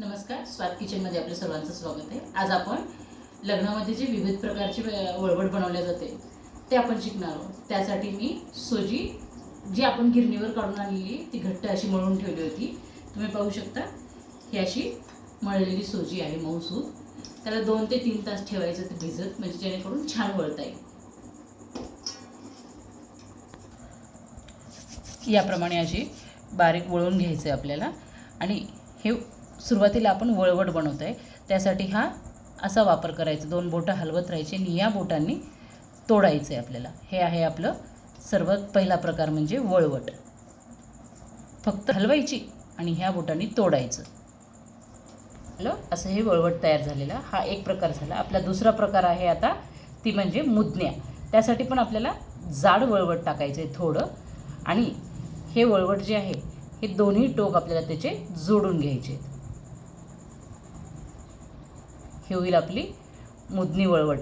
नमस्कार स्वाद किचनमध्ये आपल्या सर्वांचं स्वागत आहे. आज आपण लग्नामध्ये जे विविध प्रकारचे वळवड बनवल्या बनवले जाते ते आपण शिकणार आहोत. त्यासाठी मी सोजी जी आपण गिरणीवर काढून आणलेली ती घट्ट अशी मळून ठेवली होती. तुम्ही पाहू शकता ही अशी मळलेली सोजी आहे मऊसूद. त्याला दोन ते तीन तास ठेवायचं ते भिजत म्हणजे जेणेकरून छान वळता येईल. याप्रमाणे अशी बारीक वळून घ्यायचं आहे आपल्याला. आणि हे सुरुवातीला आपण वळवट बनवत आहे त्यासाठी हा असा वापर करायचा. दोन बोटं हलवत राहायचे आणि या बोटांनी तोडायचं आहे आपल्याला. हे आहे आपलं सर्वात पहिला प्रकार म्हणजे वळवट. फक्त हलवायची आणि ह्या बोटांनी तोडायचं. हॅलो? असं हे वळवट तयार झालेला. हा एक प्रकार झाला. आपला दुसरा प्रकार आहे आता ती म्हणजे मुदण्या. त्यासाठी पण आपल्याला जाड वळवट टाकायचं आहे थोडं. आणि हे वळवट जे आहे हे दोन्ही टोक आपल्याला त्याचे जोडून घ्यायचे आहेत. हे होईल आपली मुदनी वळवट.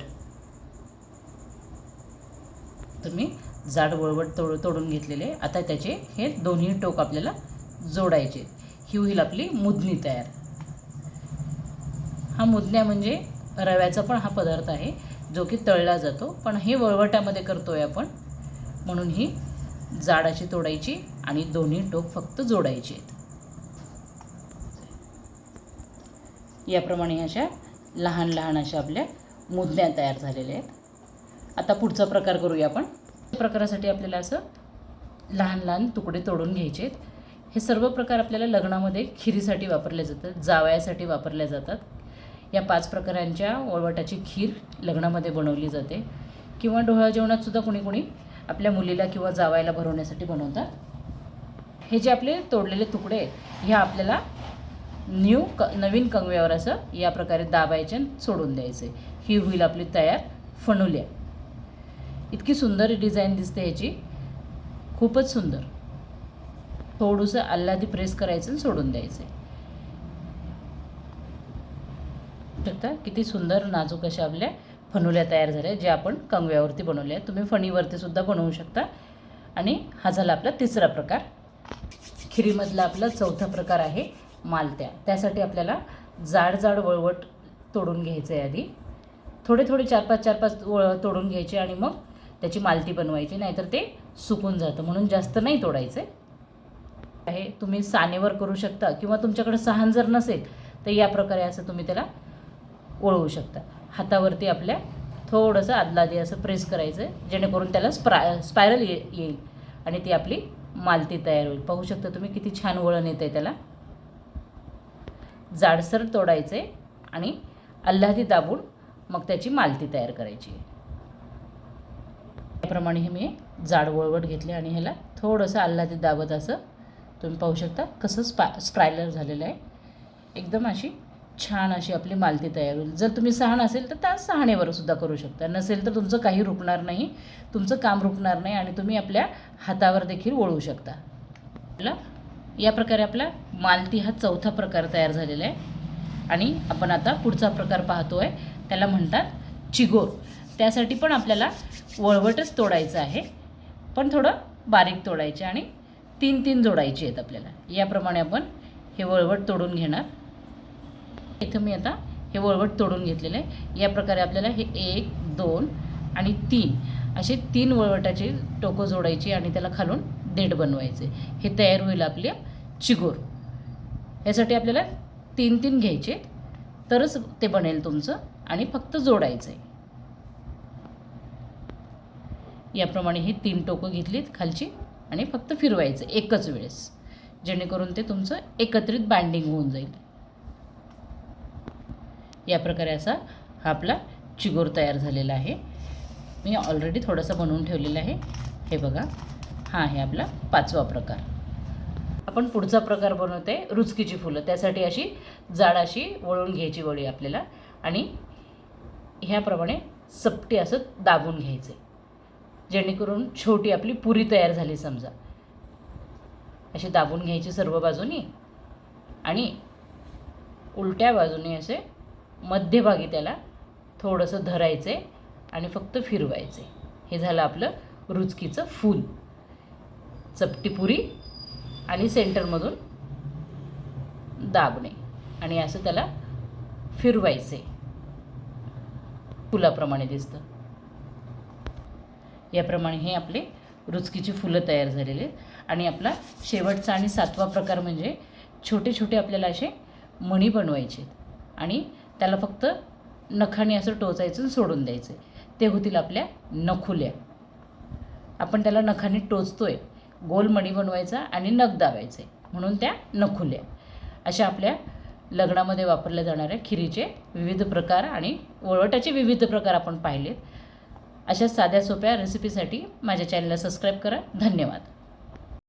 तुम्ही जाड वळवट तोड तोडून घेतलेले. आता त्याचे हे दोन्ही टोक आपल्याला जोडायचे. आहेत. ही होईल आपली मुदनी तयार. हा मुदण्या म्हणजे रव्याचा पण हा पदार्थ आहे जो की तळला जातो. पण हे वळवटामध्ये आहे आपण. म्हणून ही जाडाची तोडायची आणि दोन्ही टोक फक्त जोडायचे आहेत. याप्रमाणे अशा लहान लहान अशा आपल्या मुदण्या तयार झालेल्या आहेत. आता पुढचा प्रकार करूया आपण. प्रकारासाठी आपल्याला असं लहान लहान तुकडे तोडून घ्यायचे आहेत. हे सर्व प्रकार आपल्याला लग्नामध्ये खिरीसाठी वापरले जातात जावयासाठी वापरल्या जातात. या पाच प्रकारांच्या वळवटाची खीर लग्नामध्ये बनवली जाते. किंवा डोहाळ जेवणातसुद्धा कोणी कोणी आपल्या मुलीला किंवा जावायला भरवण्यासाठी बनवतात. हे जे आपले तोडलेले तुकडे आहेत ह्या आपल्याला न्यू क नवीन कंगव्यावर असं या प्रकारे दाबायचे आणि सोडून द्यायचे. ही होईल आपली तयार फणुल्या इतकी सुंदर डिझाईन दिसते ह्याची. खूपच सुंदर. थोडंसं आल्हादी प्रेस करायचं आणि सोडून द्यायचं. शकता किती सुंदर नाजूक अशा आपल्या फणुल्या तयार झाल्या ज्या आपण कंगव्यावरती बनवल्या. तुम्ही फणीवरती सुद्धा बनवू शकता. आणि हा झाला आपला तिसरा प्रकार. खिरीमधला आपला चौथा प्रकार आहे. मालत्या त्यासाठी आपल्याला जाड जाड वळवट तोडून घ्यायचं आहे आधी. थोडे थोडे चार पाच चार पाच वळ तोडून घ्यायचे आणि मग त्याची मालती बनवायची नाहीतर ते सुकून जातं. म्हणून जास्त नाही तोडायचं. आहे तुम्ही सानेवर करू शकता किंवा तुमच्याकडे सहान जर नसेल तर या प्रकारे असं तुम्ही त्याला वळवू शकता. हातावरती आपल्या थोडंसं आदलादी असं प्रेस करायचं आहे जेणेकरून त्याला स्प्रा स्पायरल ये येईल आणि ती आपली मालती तयार होईल. पाहू शकता तुम्ही किती छान वळण येतं आहे त्याला. जाडसर तोडायचे आणि आल्हादी दाबून मग त्याची मालती तयार करायची. त्याप्रमाणे हे मी जाड वळवट घेतले आणि ह्याला थोडंसं आल्हादी दाबत असं तुम्ही पाहू शकता कसं स्पा स्प्रायलर झालेलं आहे. एकदम अशी छान अशी आपली मालती तयार होईल. जर तुम्ही सहाण असेल तर त्या सहाणेवर सुद्धा करू शकता. नसेल तर तुमचं काही रुकणार नाही तुमचं काम रुकणार नाही आणि तुम्ही आपल्या हातावर देखील वळवू शकता. आपला या प्रकारे आपला मालती हा चौथा प्रकार तयार झालेला आहे. आणि आपण आता पुढचा प्रकार पाहतो आहे त्याला म्हणतात चिगोर. त्यासाठी पण आपल्याला वळवटच तोडायचं आहे. पण थोडं बारीक तोडायचे आणि तीन तीन जोडायचे आहेत आपल्याला. याप्रमाणे आपण हे वळवट तोडून घेणार. इथं मी आता हे वळवट तोडून घेतलेलं आहे. या प्रकारे आपल्याला हे एक दोन आणि तीन असे तीन वळवटाचे टोकं जोडायची आणि त्याला खालून देठ बनवायचे. हे तयार होईल आपल्या चिगोर. यासाठी आपल्याला तीन तीन घ्यायचे. तरच ते बनेल तुमचं आणि फक्त जोडायचं आहे याप्रमाणे ही तीन टोकं घेतलीत खालची आणि फक्त फिरवायचं एकच वेळेस. जेणेकरून ते तुमचं एकत्रित बँडिंग होऊन जाईल. या प्रकारे असा हा आपला चिगोर तयार झालेला आहे. मी ऑलरेडी थोडासा बनवून ठेवलेला आहे. हे बघा. हा आहे आपला पाचवा प्रकार. आपण पुढचा प्रकार बनवते रुचकीची फुलं. त्यासाठी अशी जाड अशी वळून घ्यायची वळी आपल्याला आणि ह्याप्रमाणे सपटी असं दाबून घ्यायचे. जेणेकरून छोटी आपली पुरी तयार झाली समजा. अशी दाबून घ्यायची सर्व बाजूनी आणि उलट्या बाजूने असे मध्यभागी त्याला थोडंसं धरायचे आणि फक्त फिरवायचे. हे झालं आपलं रुचकीचं फूल. चपटीपुरी आणि सेंटरमधून दाबणे. आणि असं त्याला फिरवायचे. फुलाप्रमाणे दिसतं. याप्रमाणे हे आपले रुचकीची फुलं तयार झालेले आहेत. आणि आपला शेवटचा आणि सातवा प्रकार म्हणजे छोटे छोटे आपल्याला असे मणी बनवायचे आणि त्याला फक्त नखाने असं टोचायचं आणि सोडून द्यायचं ते होतील आपल्या नखुल्या. आपण त्याला नखाने टोचतोय. गोल मणी बनवायचा आणि नख दाबायचे. म्हणून त्या नखुल्या. अशा आपल्या लग्नामध्ये वापरल्या जाणाऱ्या खिरीचे विविध प्रकार आणि वळवटाचे विविध प्रकार आपण पाहिलेत. अशा साध्या सोप्या रेसिपीसाठी माझ्या चॅनलला सबस्क्राईब करा. धन्यवाद.